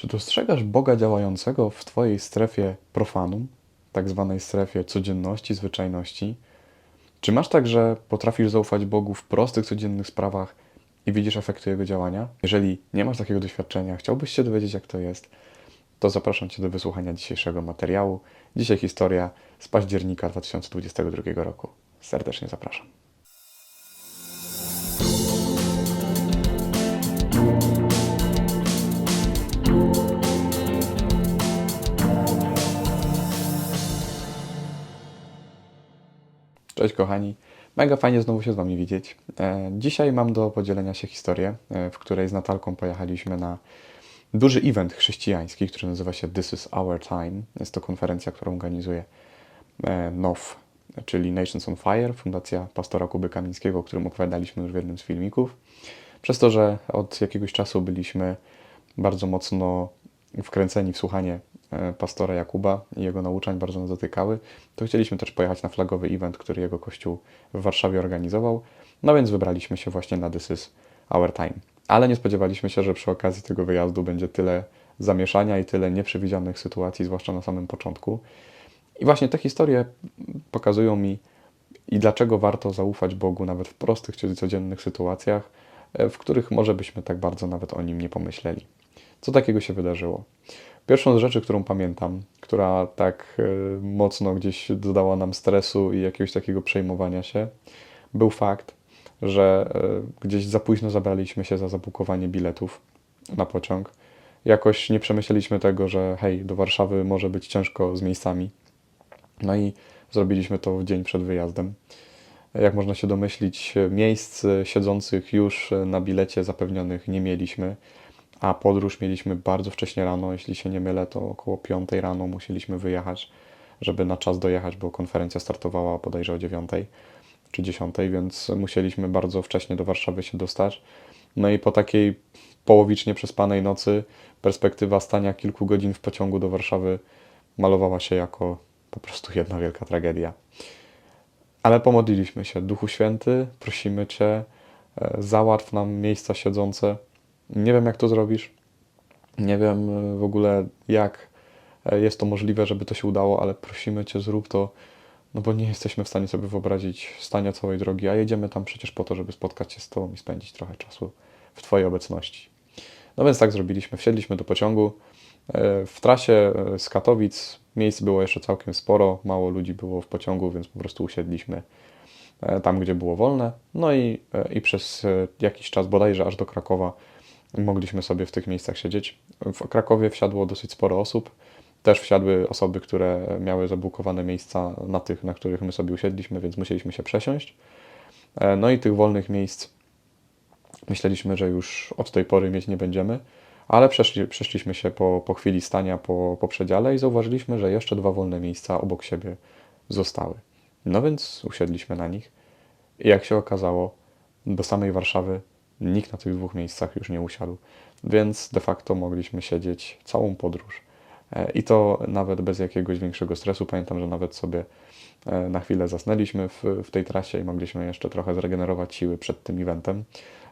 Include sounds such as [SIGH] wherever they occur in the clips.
Czy dostrzegasz Boga działającego w Twojej strefie profanum, tak zwanej strefie codzienności, zwyczajności? Czy masz tak, że potrafisz zaufać Bogu w prostych, codziennych sprawach i widzisz efekty Jego działania? Jeżeli nie masz takiego doświadczenia, chciałbyś się dowiedzieć, jak to jest, to zapraszam Cię do wysłuchania dzisiejszego materiału. Dzisiaj historia z października 2022 roku. Serdecznie zapraszam. Cześć kochani, mega fajnie znowu się z Wami widzieć. E, Dzisiaj mam do podzielenia się historię, e, w której z Natalką pojechaliśmy na duży event chrześcijański, który nazywa się This is Our Time. Jest to konferencja, którą organizuje e, NOF, czyli Nations on Fire, fundacja pastora Kuby Kamińskiego, o którym opowiadaliśmy już w jednym z filmików. Przez to, że od jakiegoś czasu byliśmy bardzo mocno wkręceni w słuchanie pastora Jakuba i jego nauczań bardzo nas dotykały, to chcieliśmy też pojechać na flagowy event, który jego kościół w Warszawie organizował. No więc wybraliśmy się właśnie na This is Our Time. Ale nie spodziewaliśmy się, że przy okazji tego wyjazdu będzie tyle zamieszania i tyle nieprzewidzianych sytuacji, zwłaszcza na samym początku. I właśnie te historie pokazują mi i dlaczego warto zaufać Bogu nawet w prostych, czy codziennych sytuacjach, e, w których może byśmy tak bardzo nawet o nim nie pomyśleli. Co takiego się wydarzyło? Pierwszą z rzeczy, którą pamiętam, która tak e, mocno gdzieś dodała nam stresu i jakiegoś takiego przejmowania się, był fakt, że e, gdzieś za późno zabraliśmy się za zabukowanie biletów na pociąg. Jakoś nie przemyśleliśmy tego, że hej, do Warszawy może być ciężko z miejscami. No i zrobiliśmy to w dzień przed wyjazdem. Jak można się domyślić, miejsc siedzących już na bilecie zapewnionych nie mieliśmy, a podróż mieliśmy bardzo wcześnie rano. Jeśli się nie mylę, to około 5 rano musieliśmy wyjechać, żeby na czas dojechać, bo konferencja startowała bodajże o 9 czy 10, więc musieliśmy bardzo wcześnie do Warszawy się dostać. No i po takiej połowicznie przespanej nocy perspektywa stania kilku godzin w pociągu do Warszawy malowała się jako po prostu jedna wielka tragedia. Ale pomodliliśmy się. Duchu Święty, prosimy Cię, e, załatw nam miejsca siedzące. Nie wiem, jak to zrobisz. Nie wiem e, w ogóle, jak e, jest to możliwe, żeby to się udało, ale prosimy Cię, zrób to, no bo nie jesteśmy w stanie sobie wyobrazić stania całej drogi, a jedziemy tam przecież po to, żeby spotkać się z Tobą i spędzić trochę czasu w Twojej obecności. No więc tak zrobiliśmy. Wsiedliśmy do pociągu. E, W trasie z Katowic miejsc było jeszcze całkiem sporo, mało ludzi było w pociągu, więc po prostu usiedliśmy tam, gdzie było wolne. No i, i przez jakiś czas, bodajże aż do Krakowa, mogliśmy sobie w tych miejscach siedzieć. W Krakowie wsiadło dosyć sporo osób. Też wsiadły osoby, które miały zabukowane miejsca na tych, na których my sobie usiedliśmy, więc musieliśmy się przesiąść. E, No i tych wolnych miejsc myśleliśmy, że już od tej pory mieć nie będziemy, ale przeszli, przeszliśmy się po, po chwili stania po, po przedziale i zauważyliśmy, że jeszcze dwa wolne miejsca obok siebie zostały. No więc usiedliśmy na nich i jak się okazało, do samej Warszawy nikt na tych dwóch miejscach już nie usiadł, więc de facto mogliśmy siedzieć całą podróż. E, I to nawet bez jakiegoś większego stresu. Pamiętam, że nawet sobie e, na chwilę zasnęliśmy w, w tej trasie i mogliśmy jeszcze trochę zregenerować siły przed tym eventem.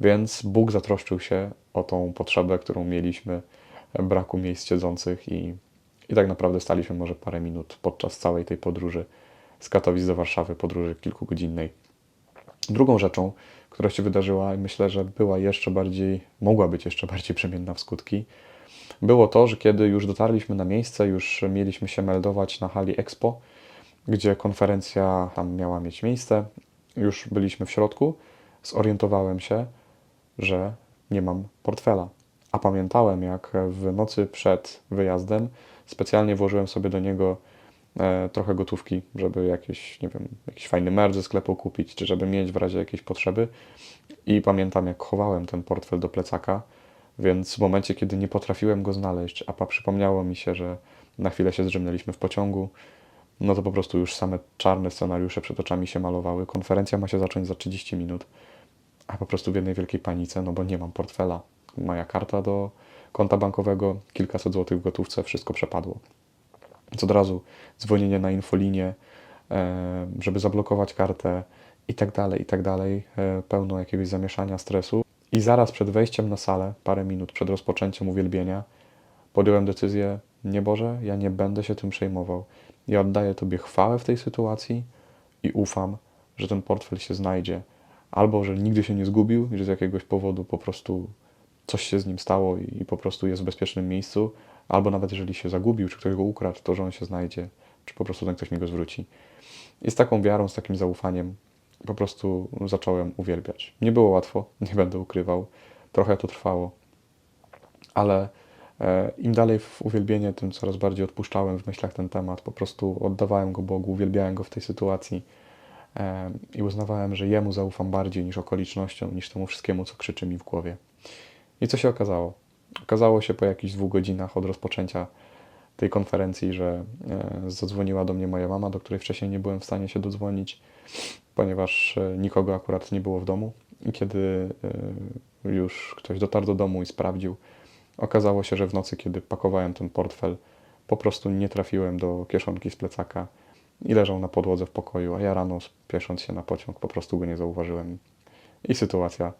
Więc Bóg zatroszczył się o tą potrzebę, którą mieliśmy, e, braku miejsc siedzących i, i tak naprawdę staliśmy może parę minut podczas całej tej podróży z Katowic do Warszawy, podróży kilkugodzinnej. Drugą rzeczą, która się wydarzyła i myślę, że była jeszcze bardziej, mogła być jeszcze bardziej przemienna w skutki, było to, że kiedy już dotarliśmy na miejsce, już mieliśmy się meldować na hali Expo, gdzie konferencja tam miała mieć miejsce, już byliśmy w środku, zorientowałem się, że nie mam portfela. A pamiętałem, jak w nocy przed wyjazdem specjalnie włożyłem sobie do niego trochę gotówki, żeby jakieś, nie wiem, jakiś fajny merch ze sklepu kupić, czy żeby mieć w razie jakiejś potrzeby. I pamiętam, jak chowałem ten portfel do plecaka, więc w momencie, kiedy nie potrafiłem go znaleźć, a pa- przypomniało mi się, że na chwilę się zdrzemnęliśmy w pociągu, no to po prostu już same czarne scenariusze przed oczami się malowały. Konferencja ma się zacząć za 30 minut, a po prostu w jednej wielkiej panice, no bo nie mam portfela. Moja karta do konta bankowego, kilkaset złotych w gotówce, wszystko przepadło. Więc od razu dzwonienie na infolinię, e, żeby zablokować kartę i tak dalej, i tak dalej. E, Pełno jakiegoś zamieszania, stresu. I zaraz przed wejściem na salę, parę minut przed rozpoczęciem uwielbienia, podjąłem decyzję, nie Boże, ja nie będę się tym przejmował. Ja oddaję Tobie chwałę w tej sytuacji i ufam, że ten portfel się znajdzie. Albo, że nigdy się nie zgubił i że z jakiegoś powodu po prostu coś się z nim stało i, i po prostu jest w bezpiecznym miejscu. Albo nawet jeżeli się zagubił, czy ktoś go ukradł, to że on się znajdzie, czy po prostu ten ktoś mi go zwróci. I z taką wiarą, z takim zaufaniem po prostu zacząłem uwielbiać. Nie było łatwo, [LAUGHS] nie będę ukrywał. Trochę to trwało, ale e, im dalej w uwielbienie, tym coraz bardziej odpuszczałem w myślach ten temat. Po prostu oddawałem go Bogu, uwielbiałem go w tej sytuacji e, i uznawałem, że Jemu zaufam bardziej niż okolicznościom, niż temu wszystkiemu, co krzyczy mi w głowie. I co się okazało? Okazało się po jakichś dwóch godzinach od rozpoczęcia tej konferencji, że e, zadzwoniła do mnie moja mama, do której wcześniej nie byłem w stanie się dodzwonić, ponieważ e, nikogo akurat nie było w domu. I kiedy e, już ktoś dotarł do domu i sprawdził, okazało się, że w nocy, kiedy pakowałem ten portfel, po prostu nie trafiłem do kieszonki z plecaka i leżał na podłodze w pokoju, a ja rano, spiesząc się na pociąg, po prostu go nie zauważyłem. I sytuacja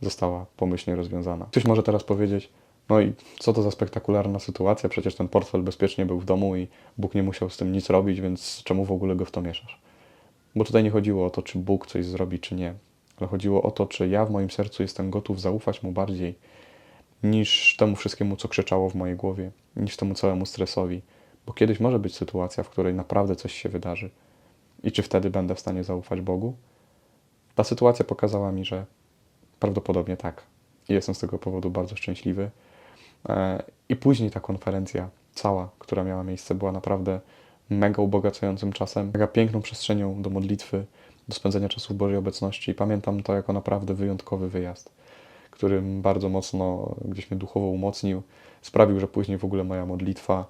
została pomyślnie rozwiązana. Ktoś może teraz powiedzieć, no i co to za spektakularna sytuacja? Przecież ten portfel bezpiecznie był w domu i Bóg nie musiał z tym nic robić, więc czemu w ogóle go w to mieszasz? Bo tutaj nie chodziło o to, czy Bóg coś zrobi, czy nie, ale chodziło o to, czy ja w moim sercu jestem gotów zaufać Mu bardziej niż temu wszystkiemu, co krzyczało w mojej głowie, niż temu całemu stresowi. Bo kiedyś może być sytuacja, w której naprawdę coś się wydarzy. I czy wtedy będę w stanie zaufać Bogu? Ta sytuacja pokazała mi, że prawdopodobnie tak. I jestem z tego powodu bardzo szczęśliwy. E, I później ta konferencja cała, która miała miejsce, była naprawdę mega ubogacającym czasem, mega piękną przestrzenią do modlitwy, do spędzenia czasu w Bożej obecności. I pamiętam to jako naprawdę wyjątkowy wyjazd, który bardzo mocno gdzieś mnie duchowo umocnił. Sprawił, że później w ogóle moja modlitwa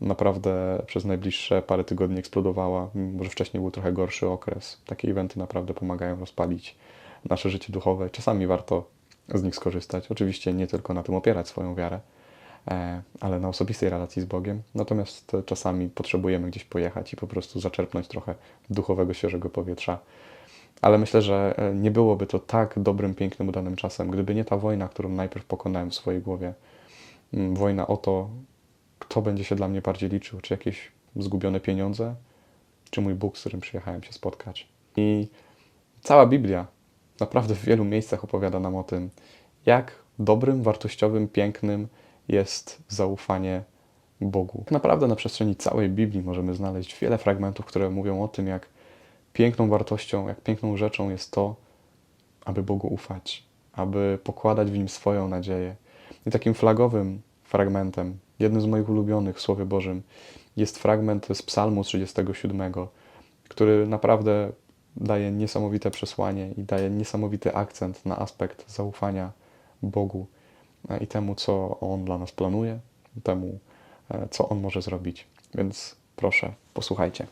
naprawdę przez najbliższe parę tygodni eksplodowała. Może wcześniej był trochę gorszy okres. Takie eventy naprawdę pomagają rozpalić nasze życie duchowe. Czasami warto z nich skorzystać. Oczywiście nie tylko na tym opierać swoją wiarę, e, ale na osobistej relacji z Bogiem. Natomiast czasami potrzebujemy gdzieś pojechać i po prostu zaczerpnąć trochę duchowego, świeżego powietrza. Ale myślę, że e, nie byłoby to tak dobrym, pięknym, udanym czasem, gdyby nie ta wojna, którą najpierw pokonałem w swojej głowie. Mm, Wojna o to, kto będzie się dla mnie bardziej liczył, czy jakieś zgubione pieniądze, czy mój Bóg, z którym przyjechałem się spotkać. I cała Biblia naprawdę w wielu miejscach opowiada nam o tym, jak dobrym, wartościowym, pięknym jest zaufanie Bogu. Tak naprawdę na przestrzeni całej Biblii możemy znaleźć wiele fragmentów, które mówią o tym, jak piękną wartością, jak piękną rzeczą jest to, aby Bogu ufać, aby pokładać w Nim swoją nadzieję. I takim flagowym fragmentem, jednym z moich ulubionych w Słowie Bożym, jest fragment z Psalmu 37, który naprawdę daje niesamowite przesłanie i daje niesamowity akcent na aspekt zaufania Bogu e, i temu, co On dla nas planuje, temu, e, co On może zrobić. Więc proszę, posłuchajcie.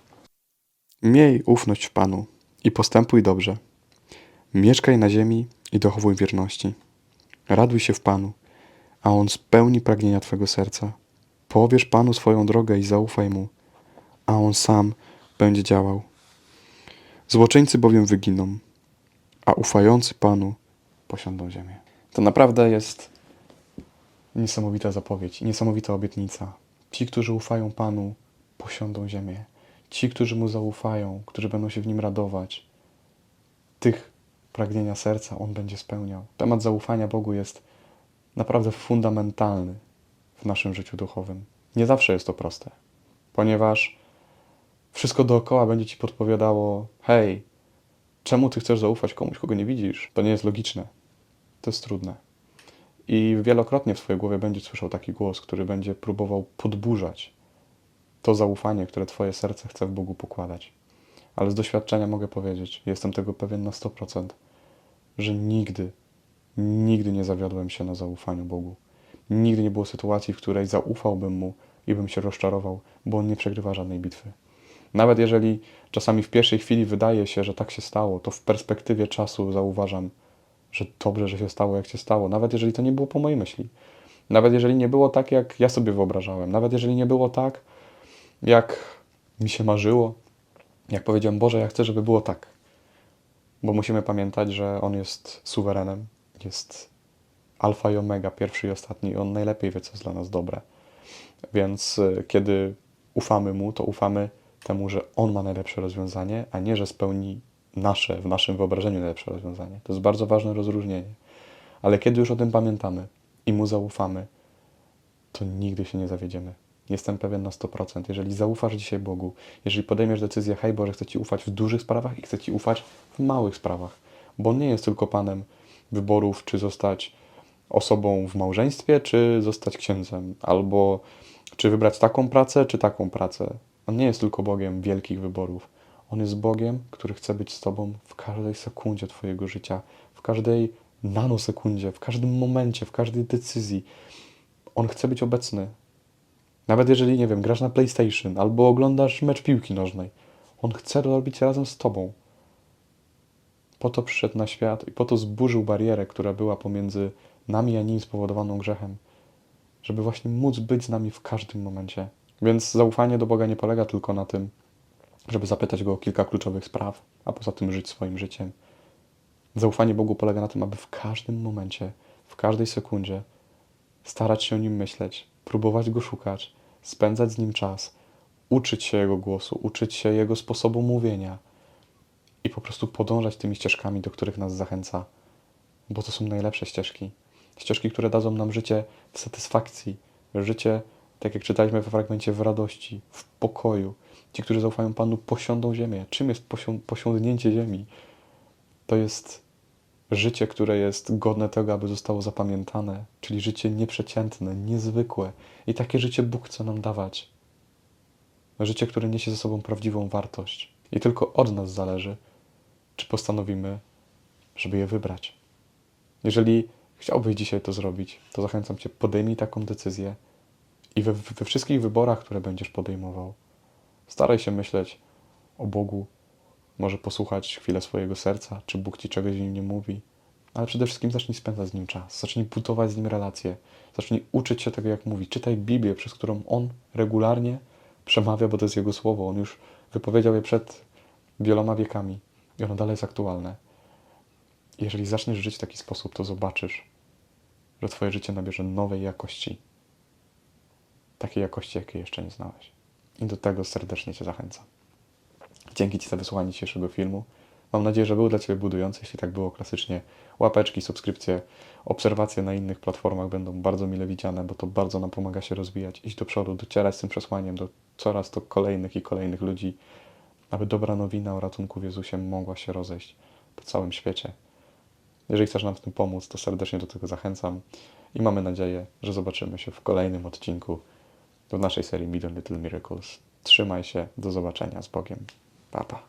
Miej ufność w Panu i postępuj dobrze. Mieszkaj na ziemi i dochowuj wierności. Raduj się w Panu, a On spełni pragnienia Twego serca. Powierz Panu swoją drogę i zaufaj Mu, a On sam będzie działał. Złoczyńcy bowiem wyginą, a ufający Panu posiądą ziemię. To naprawdę jest niesamowita zapowiedź, niesamowita obietnica. Ci, którzy ufają Panu, posiądą ziemię. Ci, którzy Mu zaufają, którzy będą się w Nim radować, tych pragnienia serca On będzie spełniał. Temat zaufania Bogu jest naprawdę fundamentalny w naszym życiu duchowym. Nie zawsze jest to proste, ponieważ wszystko dookoła będzie ci podpowiadało: hej, czemu ty chcesz zaufać komuś, kogo nie widzisz? To nie jest logiczne. To jest trudne. I wielokrotnie w swojej głowie będziesz słyszał taki głos, który będzie próbował podburzać to zaufanie, które twoje serce chce w Bogu pokładać. Ale z doświadczenia mogę powiedzieć, jestem tego pewien na 100%, że nigdy, nigdy nie zawiodłem się na zaufaniu Bogu. Nigdy nie było sytuacji, w której zaufałbym Mu i bym się rozczarował, bo On nie przegrywa żadnej bitwy. Nawet jeżeli czasami w pierwszej chwili wydaje się, że tak się stało, to w perspektywie czasu zauważam, że dobrze, że się stało, jak się stało. Nawet jeżeli to nie było po mojej myśli. Nawet jeżeli nie było tak, jak ja sobie wyobrażałem. Nawet jeżeli nie było tak, jak mi się marzyło. Jak powiedziałem, Boże, ja chcę, żeby było tak. Bo musimy pamiętać, że On jest suwerenem, jest alfa i omega, pierwszy i ostatni. On najlepiej wie, co jest dla nas dobre. Więc y, kiedy ufamy Mu, to ufamy temu, że On ma najlepsze rozwiązanie, a nie, że spełni nasze, w naszym wyobrażeniu najlepsze rozwiązanie. To jest bardzo ważne rozróżnienie. Ale kiedy już o tym pamiętamy i Mu zaufamy, to nigdy się nie zawiedziemy. Jestem pewien na 100%. Jeżeli zaufasz dzisiaj Bogu, jeżeli podejmiesz decyzję, hej Boże, chcę Ci ufać w dużych sprawach i chcę Ci ufać w małych sprawach, bo On nie jest tylko Panem wyborów, czy zostać osobą w małżeństwie, czy zostać księdzem, albo czy wybrać taką pracę, czy taką pracę. On nie jest tylko Bogiem wielkich wyborów. On jest Bogiem, który chce być z Tobą w każdej sekundzie Twojego życia, w każdej nanosekundzie, w każdym momencie, w każdej decyzji. On chce być obecny. Nawet jeżeli, nie wiem, grasz na PlayStation albo oglądasz mecz piłki nożnej, on chce to robić razem z Tobą. Po to przyszedł na świat i po to zburzył barierę, która była pomiędzy nami a nim spowodowaną grzechem, żeby właśnie móc być z nami w każdym momencie. Więc zaufanie do Boga nie polega tylko na tym, żeby zapytać Go o kilka kluczowych spraw, a poza tym żyć swoim życiem. Zaufanie Bogu polega na tym, aby w każdym momencie, w każdej sekundzie starać się o Nim myśleć, próbować Go szukać, spędzać z Nim czas, uczyć się Jego głosu, uczyć się Jego sposobu mówienia i po prostu podążać tymi ścieżkami, do których nas zachęca, bo to są najlepsze ścieżki. Ścieżki, które dadzą nam życie w satysfakcji, życie, tak jak czytaliśmy we fragmencie, w radości, w pokoju. Ci, którzy zaufają Panu, posiądą ziemię. Czym jest posią- posiądnięcie ziemi? To jest życie, które jest godne tego, aby zostało zapamiętane, czyli życie nieprzeciętne, niezwykłe. I takie życie Bóg chce nam dawać. Życie, które niesie ze sobą prawdziwą wartość. I tylko od nas zależy, czy postanowimy, żeby je wybrać. Jeżeli chciałbyś dzisiaj to zrobić, to zachęcam Cię, podejmij taką decyzję i we, we wszystkich wyborach, które będziesz podejmował, staraj się myśleć o Bogu, może posłuchać chwilę swojego serca, czy Bóg Ci czegoś w nim nie mówi, ale przede wszystkim zacznij spędzać z Nim czas, zacznij budować z Nim relacje, zacznij uczyć się tego, jak mówi. Czytaj Biblię, przez którą On regularnie przemawia, bo to jest Jego słowo. On już wypowiedział je przed wieloma wiekami i ono dalej jest aktualne. Jeżeli zaczniesz żyć w taki sposób, to zobaczysz, że Twoje życie nabierze nowej jakości. Takiej jakości, jakiej jeszcze nie znałeś. I do tego serdecznie Cię zachęcam. Dzięki Ci za wysłuchanie dzisiejszego filmu. Mam nadzieję, że był dla Ciebie budujący. Jeśli tak było, klasycznie łapeczki, subskrypcje, obserwacje na innych platformach będą bardzo mile widziane, bo to bardzo nam pomaga się rozwijać, iść do przodu, docierać z tym przesłaniem do coraz to kolejnych i kolejnych ludzi, aby dobra nowina o ratunku w Jezusie mogła się rozejść po całym świecie. Jeżeli chcesz nam w tym pomóc, to serdecznie do tego zachęcam i mamy nadzieję, że zobaczymy się w kolejnym odcinku w naszej serii Million Little Miracles. Trzymaj się, do zobaczenia z Bogiem. Pa, pa.